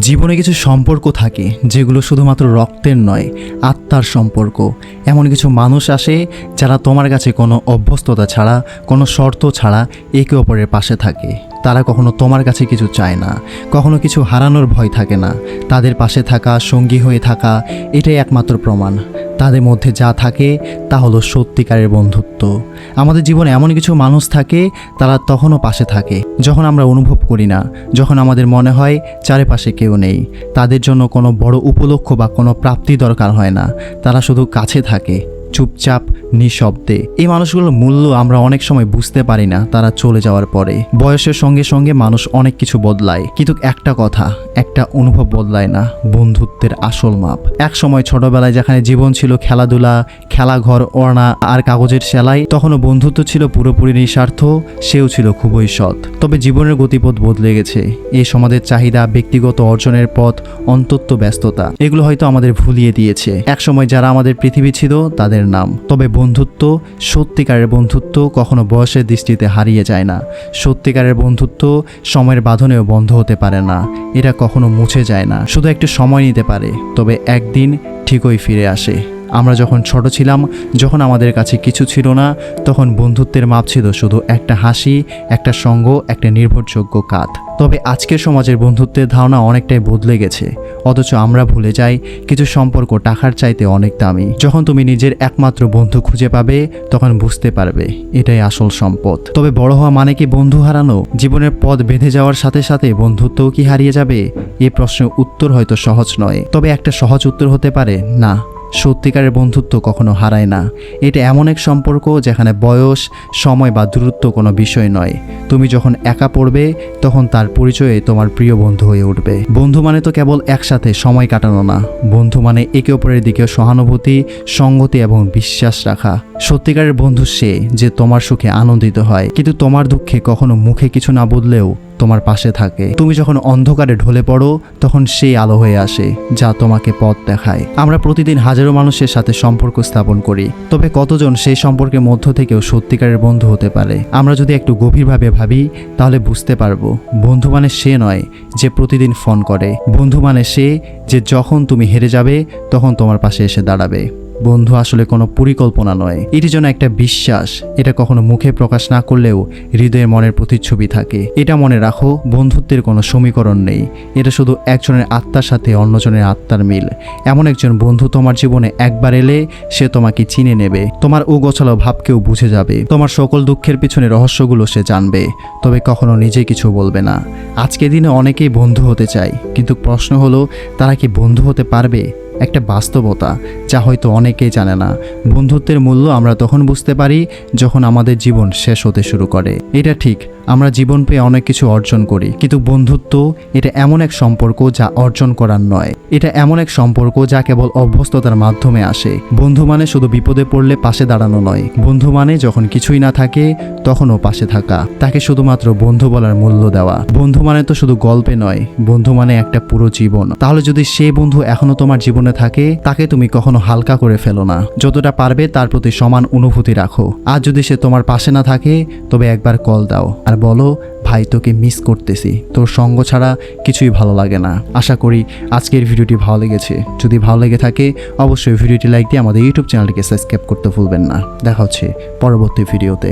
জীবনে কিছু সম্পর্ক থাকে যেগুলো শুধুমাত্র রক্তের নয়, আত্মার সম্পর্ক। এমন কিছু মানুষ আসে যারা তোমার কাছে কোনো অভ্যস্ততা ছাড়া, কোনো শর্ত ছাড়া একে অপরের পাশে থাকে। তারা কখনো তোমার কাছে কিছু চায় না, কখনো কিছু হারানোর ভয় থাকে না। তাদের পাশে থাকা, সঙ্গী হয়ে থাকা, এটাই একমাত্র প্রমাণ। তাদের মধ্যে যা থাকে তা হলো সত্যিকারের বন্ধুত্ব। আমাদের জীবনে এমন কিছু মানুষ থাকে, তারা তখনও পাশে থাকে, যখন আমরা অনুভব করি না, যখন আমাদের মনে হয় চারিপাশে কেউ নেই। তাদের জন্য কোনো বড় উপলক্ষ বা কোনো প্রাপ্তি দরকার হয় না, তারা শুধু কাছে থাকে। চুপচাপ নিঃশব্দে। এই মানুষগুলোর মূল্য আমরা অনেক সময় বুঝতে পারি না, তারা চলে যাওয়ার পরে। বয়সের সঙ্গে সঙ্গে মানুষ অনেক কিছু বদলায়। কিন্তু একটা কথা, একটা অনুভব বদলায় না, বন্ধুত্বের আসল মাপ। এক সময় ছোটবেলায় যেখানে জীবন ছিল খেলাধুলা, খেলাঘর, ওড়না আর কাগজের সেলাই, তখনও বন্ধুত্ব ছিল পুরোপুরি নিঃস্বার্থ, সেও ছিল খুবই সৎ। তবে জীবনের গতিপথ বদলে গেছে। এই সমাজের চাহিদা, ব্যক্তিগত অর্জনের পথ অন্তত্ব ব্যস্ততা, এগুলো হয়তো আমাদের ভুলিয়ে দিয়েছে। একসময় যারা আমাদের পৃথিবী ছিল, তাদের নাম। তবে বন্ধুত্ব, সত্যিকারের বন্ধুত্ব কখনো বয়সের দৃষ্টিতে হারিয়ে যায় না। সত্যিকারের বন্ধুত্ব সময়ের বাঁধনেও বন্ধ হতে পারে না। এটা কখনো মুছে যায় না। শুধু একটু সময় নিতে পারে, তবে একদিন ঠিকই ফিরে আসে। আমরা যখন ছোট ছিলাম, যখন আমাদের কাছে কিছু ছিল না, তখন বন্ধুত্বের মাপ ছিল শুধু একটা হাসি, একটা সঙ্গ, একটা নির্ভরযোগ্য কাত তবে আজকের সমাজের বন্ধুত্বের ধারণা অনেকটাই বদলে গেছে। অথচ আমরা ভুলে যাই, কিছু সম্পর্ক টাকার চাইতে অনেক দামি। যখন তুমি নিজের একমাত্র বন্ধু খুঁজে পাবে, তখন বুঝতে পারবে, এটাই আসল সম্পদ। তবে বড় হওয়া মানে কি বন্ধু হারানো? জীবনের পথ বেঁধে যাওয়ার সাথে সাথে বন্ধুত্বও কি হারিয়ে যাবে? এ প্রশ্নের উত্তর হয়তো সহজ নয়। তবে একটা সহজ উত্তর হতে পারে, না। সত্যিকারের বন্ধুত্ব কখনো হারায় না। এটা এমন এক সম্পর্ক যেখানে বয়স, সময় বা দূরত্ব কোনো বিষয় নয়। তুমি যখন একা পড়বে, তখন তার পরিচয়ে তোমার প্রিয় বন্ধু হয়ে উঠবে। বন্ধু মানে তো কেবল একসাথে সময় কাটানো না। বন্ধু মানে একে অপরের দিকে সহানুভূতি, সঙ্গতি এবং বিশ্বাস রাখা। সত্যিকারের বন্ধু সে যে তোমার সুখে আনন্দিত হয়। কিন্তু তোমার দুঃখে কখনো মুখে কিছু না বদলেও তোমার পাশে থাকে। তুমি যখন অন্ধকারে ঢলে পড়ো, তখন সেই আলো হয়ে আসে, যা তোমাকে পথ দেখায়। আমরা প্রতিদিন হাজারো মানুষের সাথে সম্পর্ক স্থাপন করি, তবে কতজন সেই সম্পর্কের মধ্য থেকেও সত্যিকারের বন্ধু হতে পারে? আমরা যদি একটু গভীরভাবে ভাবি, তাহলে বুঝতে পারব, বন্ধু মানে সে নয় যে প্রতিদিন ফোন করে। বন্ধু মানে সে যে যখন তুমি হেরে যাবে, তখন তোমার পাশে এসে দাঁড়াবে। বন্ধু আসলে কোনো পরিকল্পনা নয়। এটি যেন একটা বিশ্বাস, এটা কখনো মুখে প্রকাশ না করলেও হৃদয়ের মনের প্রতিচ্ছবি থাকে। এটা মনে রাখো, বন্ধুত্বের কোনো সমীকরণ নেই। এটা শুধু একজনের আত্মার সাথে অন্যজনের আত্মার মিল। এমন একজন বন্ধু তোমার জীবনে একবার এলে সে তোমাকে চিনে নেবে। তোমার ও গোছালো ভাবকেও বুঝে যাবে। তোমার সকল দুঃখের পিছনে রহস্যগুলো সে জানবে। তবে কখনো নিজে কিছু বলবে না। আজকে দিনে অনেকেই বন্ধু হতে চায়, কিন্তু প্রশ্ন হলো, তারা কি বন্ধু হতে পারবে? একটা বাস্তবতা যা হয়তো অনেকেই জানে না। বন্ধুত্বের মূল্য আমরা তখন বুঝতে পারি যখন আমাদের জীবন শেষ হতে শুরু করে। এটা ঠিক আমরা জীবন পেয়ে অনেক কিছু অর্জন করি। কিন্তু বন্ধুত্ব, এটা এমন এক সম্পর্ক যা অর্জন করার নয়। এটা এমন এক সম্পর্ক যা কেবল অভ্যস্ততার মাধ্যমে আসে। বন্ধু মানে শুধু বিপদে পড়লে পাশে দাঁড়ানো নয়। বন্ধু মানে যখন কিছুই না থাকে, তখনও পাশে থাকা। তাকে শুধুমাত্র বন্ধু বলার মূল্য দেওয়া। বন্ধু মানে তো শুধু গল্পে নয়, বন্ধু মানে একটা পুরো জীবন। তাহলে যদি সে বন্ধু এখনও তোমার জীবনে থাকে, তাকে তুমি কখনো হালকা করে ফেলো না। যতটা পারবে তার প্রতি সমান অনুভূতি রাখো। আর যদি সে তোমার পাশে না থাকে, তবে একবার কল দাও। আর বলো, ভাই, তোকে মিস করতেছি। তোর সঙ্গ ছাড়া কিছুই ভালো লাগে না। আশা করি আজকের ভিডিওটি ভালো লেগেছে। যদি ভালো লেগে থাকে, অবশ্যই ভিডিওটি লাইক দিয়ে আমাদের ইউটিউব চ্যানেলটিকে সাবস্ক্রাইব করতে ভুলবেন না। দেখা হচ্ছে পরবর্তী ভিডিওতে।